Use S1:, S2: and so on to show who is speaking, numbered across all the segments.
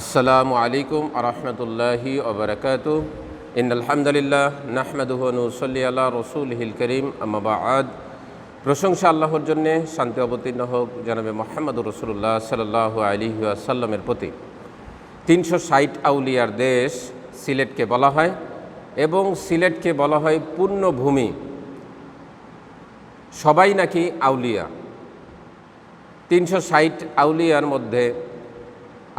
S1: আসসালামু আলাইকুম আরহামতুল্লাহি ওবরাকাত ইন আলহামদুলিল্লাহ নাহমেদুহনুসল্লি আল্লাহ রসুলহিল করিম। আমাবাদ প্রশংসা আল্লাহর জন্যে শান্তি অবতীর্ণ হোক জানাবে মোহাম্মদ রসুল্লাহ সাল্লাহ আলী আসাল্লামের প্রতি। তিনশো ষাট আউলিয়ার দেশ সিলেটকে বলা হয় এবং সিলেটকে বলা হয় পূর্ণভূমি। সবাই নাকি আউলিয়া? তিনশো ষাট আউলিয়ার মধ্যে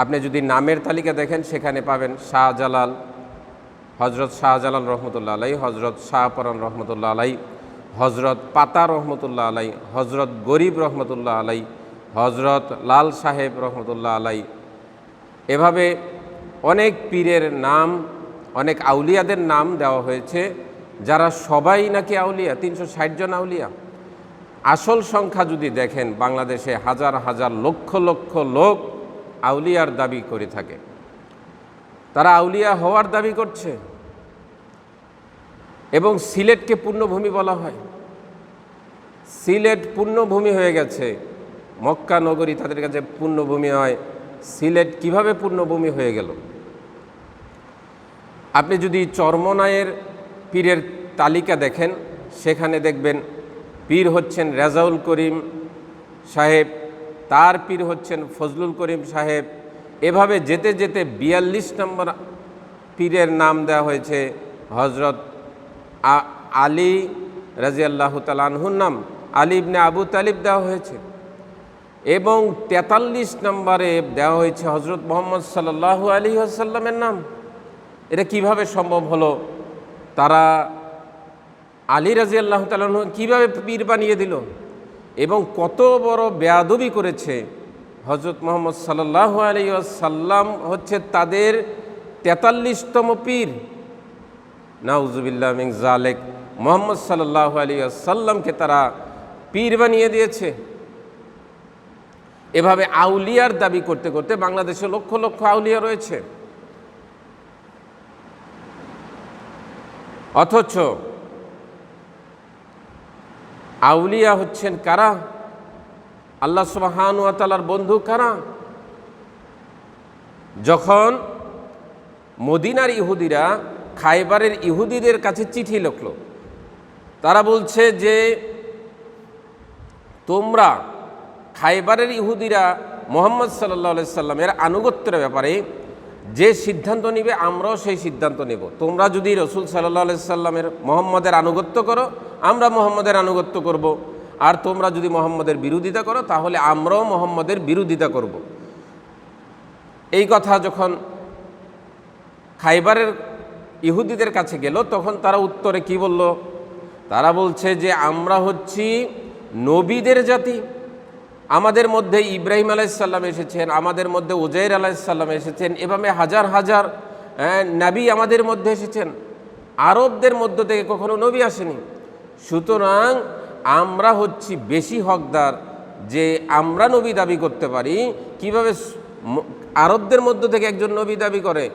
S1: আপনি যদি নামের তালিকা দেখেন, সেখানে পাবেন শাহজালাল হজরত শাহজালাল রহমতুল্লাহ আলাই হজরত শাহপরান রহমতুল্লাহ আলাই হজরত পাতা রহমতুল্লাহ আলাই হজরত গরিব রহমতুল্লাহ আলাই হজরত লাল সাহেব রহমতুল্লাহ আলাই এভাবে অনেক পীরের নাম, অনেক আউলিয়াদের নাম দেওয়া হয়েছে, যারা সবাই নাকি আউলিয়া, তিনশো ষাট জন আউলিয়া। আসল সংখ্যা যদি দেখেন, বাংলাদেশে হাজার হাজার লক্ষ লক্ষ লোক আউলিয়ার দাবি করে থাকে। তারা আউলিয়া হওয়ার দাবি করছে এবং সিলেটকে পূর্ণভূমি বলা হয়। সিলেট পূর্ণভূমি হয়ে গেছে। মক্কা নগরী তাদের কাছে পূর্ণভূমি হয়। সিলেট কীভাবে পূর্ণভূমি হয়ে গেল? আপনি যদি চর্মনায়ের পীরের তালিকা দেখেন, সেখানে দেখবেন পীর হচ্ছেন রেজাউল করিম সাহেব। তার পীর হচ্ছেন ফজলুল করিম সাহেব। এভাবে যেতে যেতে বিয়াল্লিশ নম্বর পীরের নাম দেওয়া হয়েছে হজরত আলী রাজিয়াল্লাহ তালানহুর নাম। আলী ইবনে আবু তালিব দেওয়া হয়েছে। এবং তেতাল্লিশ নম্বরে দেওয়া হয়েছে হজরত মোহাম্মদ সাল্লাহু আলী আসাল্লামের নাম। এটা কীভাবে সম্ভব হলো? তারা আলী রাজি আল্লাহ তালন কীভাবে পীর বানিয়ে দিল? এবং কত বড় বেয়াদবি করেছে হজরত মোহাম্মদ সাল্লাহ আলী সাল্লাম হচ্ছে তাদের তেতাল্লিশতম পীর। নাউজুবিল্লাহ মিং জালেক মোহাম্মদ সাল্লাহ আলী সাল্লামকে তারা পীর বানিয়ে দিয়েছে। এভাবে আউলিয়ার দাবি করতে করতে বাংলাদেশে লক্ষ লক্ষ আউলিয়া রয়েছে। অথচ আউলিয়া হচ্ছেন কারা? আল্লাহ সুবাহানুয়াতালার বন্ধু কারা? যখন মদিনার ইহুদিরা খাইবারের ইহুদিদের কাছে চিঠি লিখল, তারা বলছে যে, তোমরা খাইবারের ইহুদিরা মোহাম্মদ সাল্লা সাল্লামের আনুগত্যের ব্যাপারে যে সিদ্ধান্ত নিবে, আমরাও সেই সিদ্ধান্ত নেব তোমরা যদি রসুল সাল্লাহ সাল্লামের মোহাম্মদের আনুগত্য করো, আমরা মোহাম্মদের আনুগত্য করব। আর তোমরা যদি মোহাম্মদের বিরোধিতা করো, তাহলে আমরাও মোহাম্মদের বিরোধিতা করব। এই কথা যখন খাইবারের ইহুদিদের কাছে গেল, তখন তারা উত্তরে কি বলল তারা বলছে যে, আমরা হচ্ছি নবীদের জাতি আমাদের মধ্যে ইব্রাহিম আলাইসাল্লাম এসেছেন, আমাদের মধ্যে উজাইর আলাইসাল্লাম এসেছেন, এভাবে হাজার হাজার নাবি আমাদের মধ্যে এসেছেন। আরবদের মধ্য থেকে কখনো নবী আসেনি। সুতরাং আমরা হচ্ছি বেশি হকদার যে আমরা নবী দাবি করতে পারি। কীভাবে আরবদের মধ্য থেকে একজন নবী দাবি করে?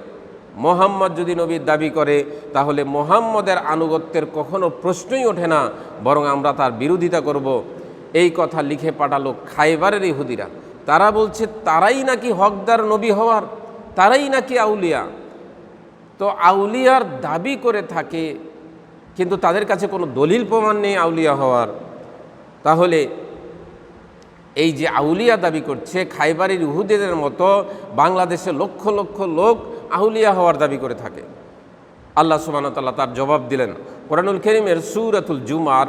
S1: মোহাম্মদ যদি নবীর দাবি করে, তাহলে মোহাম্মদের আনুগত্যের কখনো প্রশ্নই ওঠে না, বরং আমরা তার বিরোধিতা করব। এই কথা লিখে পাঠালো খাইবারের ইহুদিরা। তারা বলছে, তারাই নাকি হকদার নবী হওয়ার, তারাই নাকি আউলিয়া। তো আউলিয়ার দাবি করে থাকে, কিন্তু তাদের কাছে কোনো দলিল প্রমাণ নেই আউলিয়া হওয়ার। তাহলে এই যে আউলিয়া দাবি করছে, খাইবারের ইহুদিদের মতো বাংলাদেশে লক্ষ লক্ষ লোক আউলিয়া হওয়ার দাবি করে থাকে। আল্লাহ সুবাহতাল্লাহ তার জবাব দিলেন, কোরআনুল করিমের সুরাতুল জুমার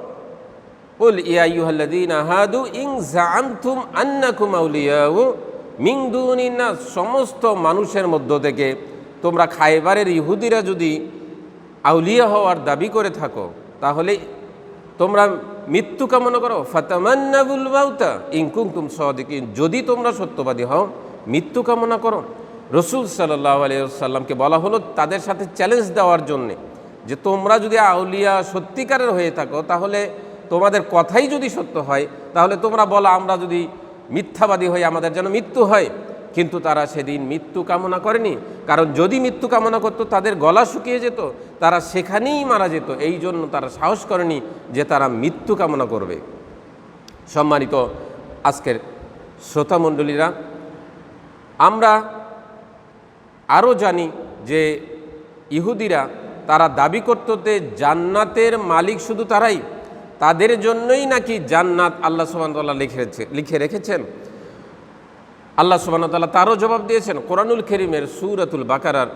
S1: ইয়া আইয়ুহাল্লাযীনা হাদু ইন জাআমতুম আন্নাকুম আউলিয়াউ মিন দুনিন নাস সমস্ত মানুষের মধ্য থেকে তোমরা খাইবারের ইহুদিরা যদি আউলিয়া হওয়ার দাবি করে থাকো, তাহলে তোমরা মৃত্যু কামনা করো। ফাতামান্নাবুল বাউতা ইনকুম তুম সদিকিন। যদি তোমরা সত্যবাদী হও, মৃত্যু কামনা করো। রসুল সাল্লাহ আলিয়াল্লামকে বলা হলো তাদের সাথে চ্যালেঞ্জ দেওয়ার জন্যে যে তোমরা যদি আউলিয়া সত্যিকারের হয়ে থাকো, তাহলে তোমাদের কথাই যদি সত্য হয়, তাহলে তোমরা বলো আমরা যদি মিথ্যাবাদী হই, আমাদের যেন মৃত্যু হয়। কিন্তু তারা সেদিন মৃত্যু কামনা করেনি। কারণ যদি মৃত্যু কামনা করতো, তাদের গলা শুকিয়ে যেত, তারা সেখানেই মারা যেত। এই জন্য তারা সাহস করেনি যে তারা মৃত্যু কামনা করবে। সম্মানিত আজকের শ্রোতামণ্ডলীরা আমরা আরও জানি যে ইহুদিরা তারা দাবি করত যে জান্নাতের মালিক শুধু তারাই তাদের জন্যই নাকি জান্নাত আল্লাহ সুবাহতাল্লাহ লিখেছে লিখে রেখেছেন? আল্লাহ সুবাহতাল্লাহ তারও জবাব দিয়েছেন, কোরআনুল করিমের সুরাতুল বাকারার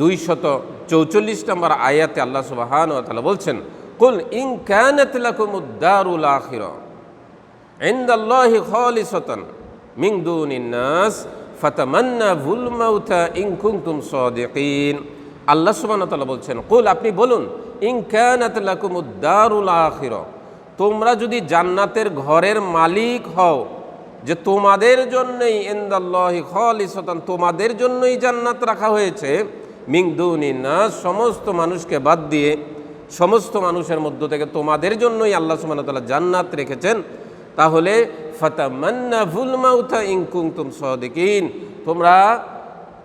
S1: দুই শত চৌচল্লিশ নম্বর আয়াতে আল্লাহ সুবাহান তালা বলছেন, কুল ইং ক্যানাত লাকুমুদ্দারুল আখির ইন্দাল্লাহি খালিসাতান মিন দুনিন নাস ফাতামান্না ভুল মাউতা ইন কুনতুম সাদিকিন। আল্লাহ সুবহানাহু ওয়া তাআলা বলছেন, কুল আপনি বলুন, ইন কানাত লাকুমুদ্দারুল আখির তোমরা যদি জান্নাতের ঘরের মালিক হও, যে তোমাদের জন্যই ইন্দাল্লাহি খালিসাতান, তোমাদের জন্যই জান্নাত রাখা হয়েছে মিং দুনিন নাস, সমস্ত মানুষকে বাদ দিয়ে, সমস্ত মানুষের মধ্য থেকে তোমাদের জন্যই আল্লাহ তাআলা জান্নাত রেখেছেন, তাহলে ফাতামান্না ভুল মাউতা ইনকুম তুম সদিকিন। তোমরা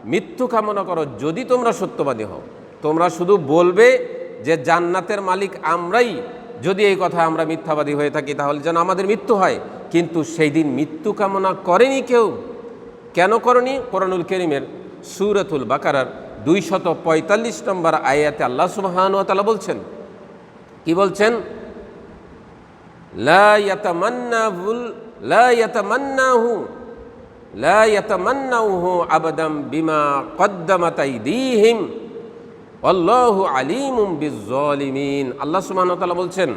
S1: মৃত্যু কামনা করো যদি তোমরা সত্যবাদী হও। তোমরা শুধু বলবে যে জান্নাতের মালিক আমরাই যদি এই কথা আমরা মিথ্যাবাদী হয়ে থাকি, তাহলে যেন আমাদের মৃত্যু হয়। কিন্তু সেই দিন মৃত্যু কামনা করেনি কেউ। কেন করনি? কোরআনুল করিমের সুরতুল বাকারার দুই শত পঁয়তাল্লিশ নম্বর আয়াতে আল্লাহ সুবাহান তালা বলছেন, কি বলছেন? লা ইয়াতামান্নাহুল, লা ইয়াতামান্নাহু লা ইয়াতামান্নাহু আবাদাম বিমা আইদিহিম। আল্লাহু আলিমুম বিজ্জালিমিন। আল্লাহ তাআলা বলছেন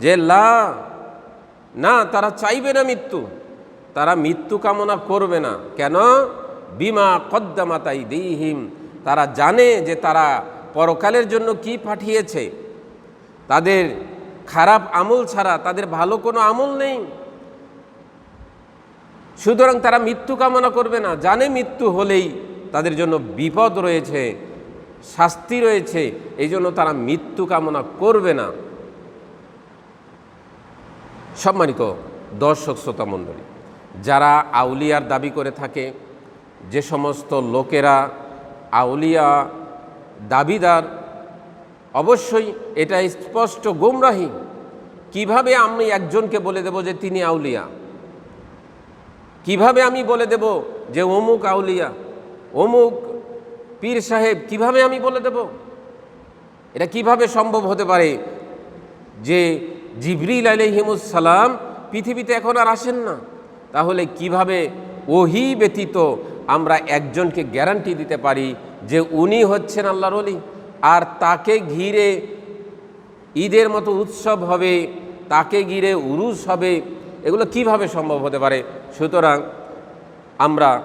S1: যে, লা, না, তারা চাইবে না মৃত্যু। তারা মৃত্যু কামনা করবে না। কেন? বিমা কদ্দামাত আইদিহিম। তারা জানে যে তারা পরকালের জন্য কি পাঠিয়েছে। তাদের খারাপ আমল ছাড়া তাদের ভালো কোনো আমল নেই। সুতরাং তারা মৃত্যু কামনা করবে না। জানে মৃত্যু হলেই তাদের জন্য বিপদ রয়েছে। শাস্তি রয়েছে এই জন্য তারা মৃত্যু কামনা করবে না। সম্মানিত দর্শক, শ্রোতা মণ্ডলী, যারা আউলিয়ার দাবি করে থাকে, যে সমস্ত লোকেরা আউলিয়া দাবিদার, অবশ্যই এটা স্পষ্ট গোমরাহী। কীভাবে আমি একজনকে বলে দেব যে তিনি আউলিয়া? কীভাবে আমি বলে দেব যে অমুক আউলিয়া? অমুক পীর সাহেব, কীভাবে আমি বলে দেব? এটা কীভাবে সম্ভব হতে পারে যে জিবরিল আলহিমুসালাম পৃথিবীতে এখন আর আসেন না? তাহলে কীভাবে ওহি ব্যতীত আমরা একজনকে গ্যারান্টি দিতে পারি যে উনি হচ্ছেন আল্লাহর অলি আর তাকে ঘিরে ঈদের মতো উৎসব হবে, তাকে ঘিরে উরুস হবে, এগুলো কীভাবে সম্ভব হতে পারে? সুতরাং আমরা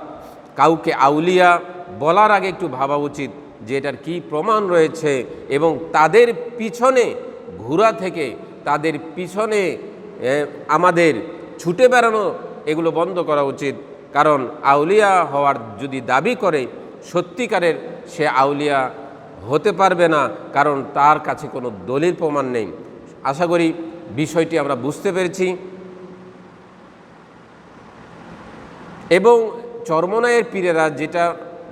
S1: কাউকে আউলিয়া বলার আগে একটু ভাবা উচিত যে এটার কী প্রমাণ রয়েছে এবং তাদের পিছনে ঘোরা থেকে তাদের পিছনে আমাদের ছুটে বেড়ানো এগুলো বন্ধ করা উচিত। কারণ আউলিয়া হওয়ার যদি দাবি করে, সত্যিকারের সে আউলিয়া হতে পারবে না, কারণ তার কাছে কোনো দলিল প্রমাণ নেই। আশা করি বিষয়টি আমরা বুঝতে পেরেছি। এবং চরমনায়ের পীরেরা যেটা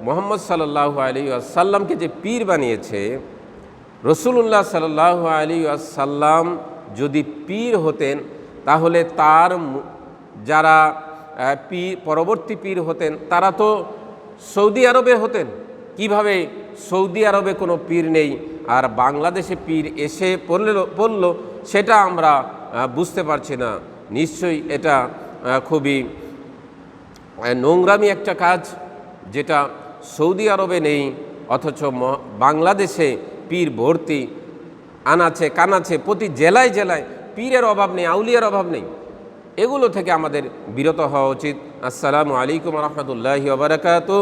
S1: মোহাম্মদ সাল্লাহ আলী আসাল্লামকে যে পীর বানিয়েছে রসুল্লাহ সাল্লাহ আলী আসাল্লাম যদি পীর হতেন, তাহলে তার যারা পীর, পরবর্তী পীর হতেন, তারা তো সৌদি আরবে হতেন। কীভাবে সৌদি আরবে কোনো পীর নেই আর বাংলাদেশে পীর এসে পড়ল পড়ল, সেটা আমরা বুঝতে পারছি না। নিশ্চয়ই এটা খুবই নোংরামি একটা কাজ, যেটা সৌদি আরবে নেই, অথচ বাংলাদেশে পীর ভর্তি আনাছে কানাছে প্রতি জেলায় জেলায় পীরের অভাব নেই, আউলিয়ার অভাব নেই। এগুলো থেকে আমাদের বিরত হওয়া উচিত। আসসালামু আলাইকুম রহমতুল্লাহি ওবরাকাতু